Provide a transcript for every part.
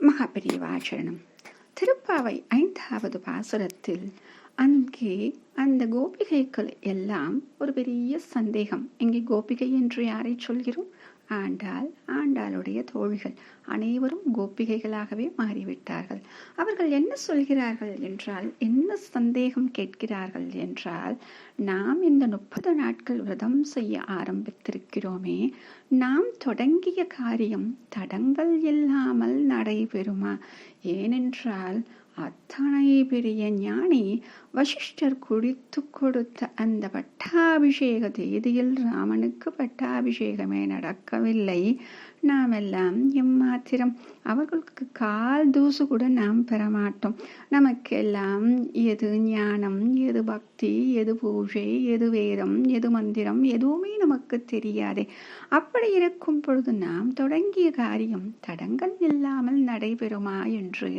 மகாபெரியவாச்சரணம் திருப்பாவை ஐந்தாவது பாசுரத்தில் அங்கே அந்த கோபிகைகள் எல்லாம் ஒரு பெரிய சந்தேகம். இங்கே கோபிகை என்று யாரை சொல்கிறோம்? ஆண்டாள் ஆண்டாளுடைய தோழிகள் அனைவரும் கோபிகைகளாகவே மாறிவிட்டார்கள். அவர்கள் என்ன சொல்கிறார்கள் என்றால் என்ன சந்தேகம் கேட்கிறார்கள் என்றால் நாம் இந்த முப்பது நாட்கள் விரதம் செய்ய ஆரம்பித்திருக்கிறோமே நாம் தொடங்கிய காரியம் தடங்கள் இல்லாமல் நடைபெறுமா? ஏனென்றால் அத்தனை பெரிய ஞானி வசிஷ்டர் குடித்து கொடுத்த அந்த பட்டாபிஷேக தேதியில் ராமனுக்கு பட்டாபிஷேகமே நடக்கவில்லை. நாம் எல்லாம் எம்மாத்திரம் அவர்களுக்கு கால் தூசு கூட நாம் பெறமாட்டோம். நமக்கெல்லாம் எது ஞானம் எது பக்தி எது பூஜை எது வேதம் எது மந்திரம் எதுவுமே நமக்கு தெரியாதே. அப்படி இருக்கும் பொழுது நாம் தொடங்கிய காரியம் தடங்கள் இல்லாமல் நடைபெறுமா என்று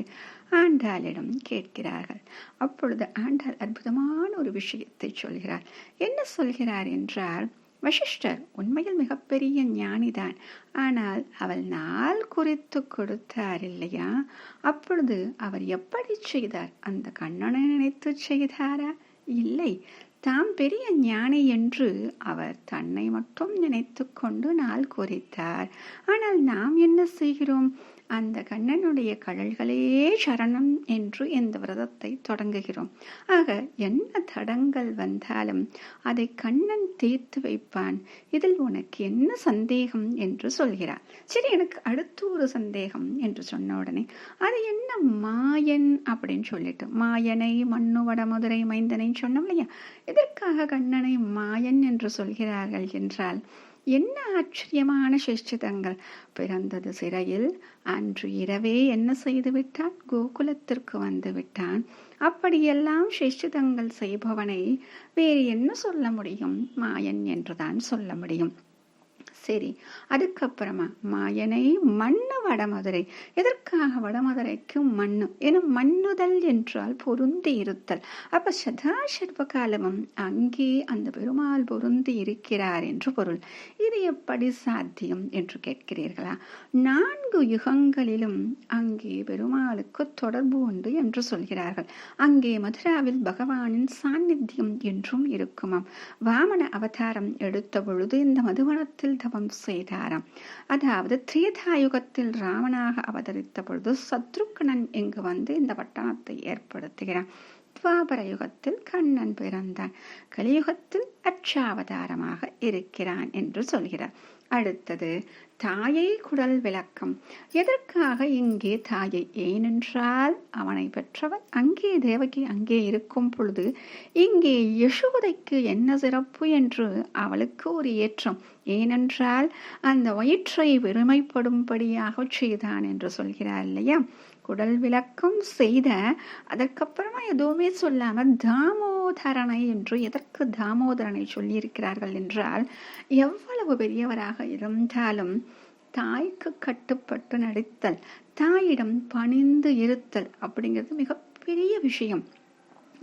ஆண்டாளிடம் கேட்கிறார்கள். அப்பொழுது ஆண்டாள் அற்புதமான ஒரு விஷயத்தை சொல்கிறார் என்ன சொல்கிறார் என்றால் வசிஷ்டர் உண்மையில் மிகப்பெரிய ஞானிதான். ஆனால் அவள் நாள் குறித்து கொடுத்தார் இல்லையா? அப்பொழுது அவர் எப்படி செய்தார்? அந்த கண்ணனை நினைத்து செய்தாரா? இல்லை. தாம் பெரிய ஞானி என்று அவர் தன்னை மட்டும் நினைத்து கொண்டு நாள் குறித்தார். ஆனால் நாம் என்ன செய்கிறோம்? அந்த கண்ணனுடைய கடல்களே சரணம் என்று இந்த விரதத்தை தொடங்குகிறோம். ஆக என்ன தடங்கள் வந்தாலும் அதை கண்ணன் தீர்த்து வைப்பான். இதில் உனக்கு என்ன சந்தேகம் என்று சொல்கிறார். சரி எனக்கு அடுத்து ஒரு சந்தேகம் என்று சொன்ன உடனே அது என்ன மாயன் அப்படின்னு சொல்லிட்டு மாயனை மண்ணு வடமதுரை மைந்தனை சொன்னோம் இல்லையா? இதற்காக கண்ணனை மாயன் என்று சொல்கிறார்கள் என்றால் என்ன ஆச்சரியமான சிஷ்டிதங்கள். பிறந்தது சிறையில். அன்று இரவே என்ன செய்து விட்டான்? கோகுலத்திற்கு வந்து விட்டான். அப்படியெல்லாம் சிஷ்டிதங்கள் செய்பவனை வேறு என்ன சொல்ல முடியும்? மாயன் என்றுதான் சொல்ல முடியும். சரி அதுக்கப்புறமா மாயனை மண்ணு வடமதுரை. எதற்காக வடமதுரைக்கு மண்ணு? என மண்ணுதல் என்றால் பொருந்தி இருத்தல். அப்ப சதா சர்வ காலமும் அங்கே அந்த பெருமாள் பொருந்தி இருக்கிறார் என்று பொருள். இது எப்படி சாத்தியம் என்று கேட்கிறீர்களா? நான்கு யுகங்களிலும் அங்கே பெருமாளுக்கு தொடர்பு உண்டு என்று சொல்கிறார்கள். அங்கே மதுராவில் பகவானின் சாநித்தியம் என்றும் இருக்குமாம். வாமன அவதாரம் எடுத்த பொழுது இந்த மதுவனத்தில் தவம் செய்தாராம் அதாவது திரேதா யுகத்தில் ராமனாக அவதரித்த பொழுது சத்ருக்கணன் இங்கு வந்து இந்த பட்டணத்தை ஏற்படுத்துகிறான் துவாபர யுகத்தில் கண்ணன் பிறந்தான் கலியுகத்தில் அச்சாவதாரமாக இருக்கிறான் என்று சொல்கிறார். அடுத்தது தாயை குடல் விளக்கம். எதற்காக இங்கே தாயை? ஏனென்றால் அவனை பெற்றவன் அங்கே தேவகி அங்கே இருக்கும் பொழுது இங்கே யசோதைக்கு என்ன சிறப்பு என்று அவளுக்கு ஒரு ஏற்றம். ஏனென்றால் அந்த வயிற்றை வெறுமைப்படும்படியாக செய்தான் என்று சொல்கிறார் இல்லையா? குடல் விளக்கம் செய்த அதற்கப்புறமா எதுவுமே சொல்லாமல் தாமோதரனை என்று எதற்கு தாமோதரனை சொல்லியிருக்கிறார்கள் என்றால் எவ்வளவு பெரியவராக இருந்தாலும் தாய்க்கு கட்டுப்பட்டு நடித்தல் தாயிடம் பணிந்து இருத்தல் அப்படிங்கிறது மிகப்பெரிய விஷயம்.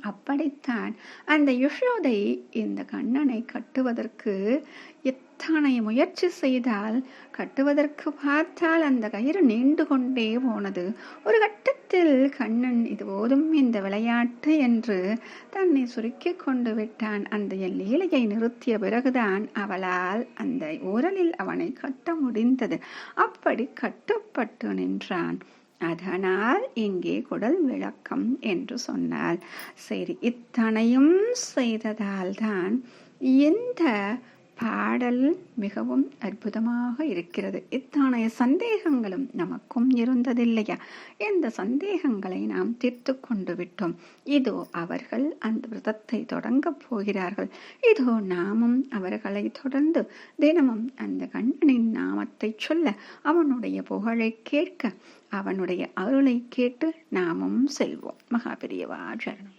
அப்படித்தான். அந்த யசோதை இந்த கண்ணனை கட்டுவதற்கு எத்தனை முயற்சி செய்தால் கட்டுவதற்கு பார்த்தால் அந்த கயிறு நீண்டு கொண்டே போனது. ஒரு கட்டத்தில் கண்ணன் இது போதும் இந்த விளையாட்டு என்று தன்னை சுருக்கி கொண்டு விட்டான். அந்த லீலையை நிறுத்திய பிறகுதான் அவளால் அந்த உரலில் அவனை கட்ட முடிந்தது. அப்படி கட்டுப்பட்டு நின்றான். அதனால் இங்கே குடல் விளக்கம் என்று சொன்னார். சரி இத்தனையும் செய்ததால் தான் இந்த பாடல் மிகவும் அற்புதமாக இருக்கிறது. இத்தனை சந்தேகங்களும் நமக்கும் இருந்ததில்லையா? இந்த சந்தேகங்களை நாம் தீர்த்து கொண்டு விட்டோம்? இதோ அவர்கள் அந்த விரதத்தை தொடங்கப் போகிறார்கள். இதோ நாமும் அவர்களை தொடர்ந்து தினமும் அந்த கண்ணனின் நாமத்தை சொல்ல அவனுடைய புகழை கேட்க அவனுடைய அருளை கேட்டு நாமும் செல்வோம். மகாபிரியவா சரணம்.